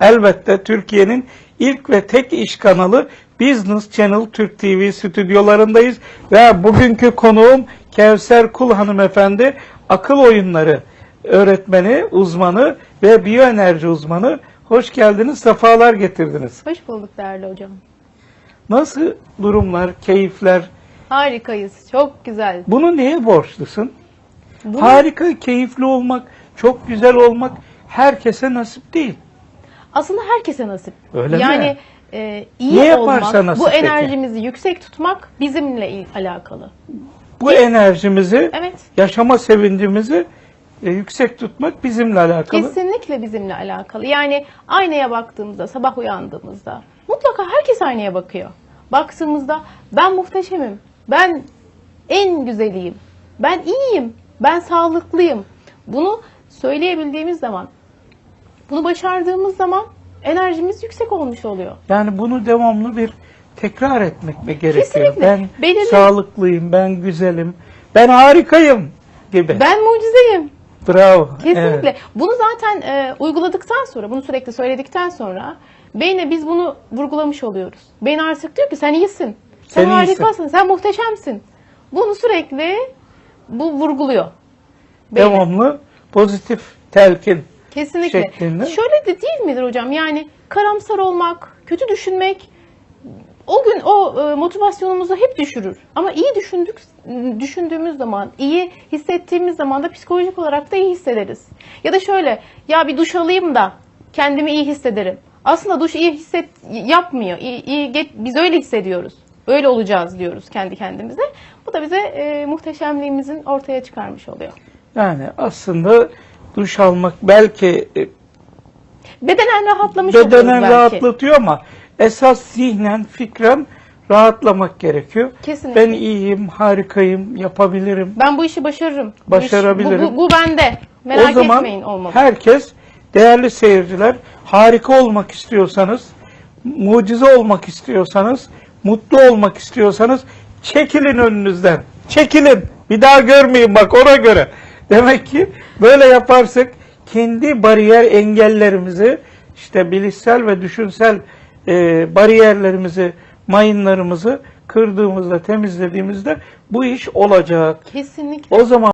elbette Türkiye'nin ilk ve tek iş kanalı Business Channel Türk TV stüdyolarındayız ve bugünkü konuğum Kevser Kul hanımefendi akıl oyunları öğretmeni, uzmanı ve biyoenerji uzmanı. Hoş geldiniz, sefalar getirdiniz. Hoş bulduk değerli hocam. Nasıl durumlar, keyifler? Harikayız. Çok güzel. Bunu neye borçlusun? Bu- Harika, keyifli olmak, çok güzel olmak herkese nasip değil. Aslında herkese nasip. Öyle mi? yani e, iyi Ne olmak, nasip bu peki? enerjimizi yüksek tutmak bizimle alakalı. Bu enerjimizi, Evet. yaşama sevincimizi e, yüksek tutmak bizimle alakalı. Kesinlikle bizimle alakalı. Yani aynaya baktığımızda, sabah uyandığımızda mutlaka herkes aynaya bakıyor. Baktığımızda ben muhteşemim, ben en güzeliyim, ben iyiyim, ben sağlıklıyım. Bunu söyleyebildiğimiz zaman, bunu başardığımız zaman enerjimiz yüksek olmuş oluyor. Yani bunu devamlı bir tekrar etmek mi gerekiyor? Kesinlikle. Ben Belirli- sağlıklıyım, ben güzelim, ben harikayım gibi. Ben mucizeyim. Bravo. Kesinlikle. Evet. Bunu zaten e, uyguladıktan sonra, bunu sürekli söyledikten sonra beyne biz bunu vurgulamış oluyoruz. Beyin artık diyor ki sen iyisin. Sen, Sen iyisin. harikasın, sen muhteşemsin. Bunu sürekli bu vurguluyor. beyne. Devamlı pozitif telkin. Kesinlikle. şeklinde. Şöyle de değil midir hocam? Yani karamsar olmak, kötü düşünmek o gün o e, motivasyonumuzu hep düşürür. Ama iyi düşündük düşündüğümüz zaman, iyi hissettiğimiz zaman da psikolojik olarak da iyi hissederiz. Ya da şöyle, ya bir duş alayım da kendimi iyi hissederim. Aslında duş iyi hisset yapmıyor. İyi, iyi get- biz öyle hissediyoruz. Öyle olacağız diyoruz kendi kendimize. Bu da bize e, muhteşemliğimizin ortaya çıkarmış oluyor. Yani aslında duş almak belki e, Bedenen rahatlamış bedenen belki. rahatlatıyor ama esas zihnen, fikren rahatlamak gerekiyor. Kesinlikle. Ben iyiyim, harikayım, yapabilirim. Ben bu işi başarırım. Başarabilirim. Bu, bu, bu bende. Merak o zaman etmeyin olmadı. herkes, değerli seyirciler, harika olmak istiyorsanız, mucize olmak istiyorsanız, mutlu olmak istiyorsanız çekilin önünüzden. Çekilin. Bir daha görmeyin bak ona göre. Demek ki böyle yaparsak kendi bariyer engellerimizi, işte bilişsel ve düşünsel e, bariyerlerimizi, mayınlarımızı kırdığımızda, temizlediğimizde bu iş olacak. Kesinlikle. O zaman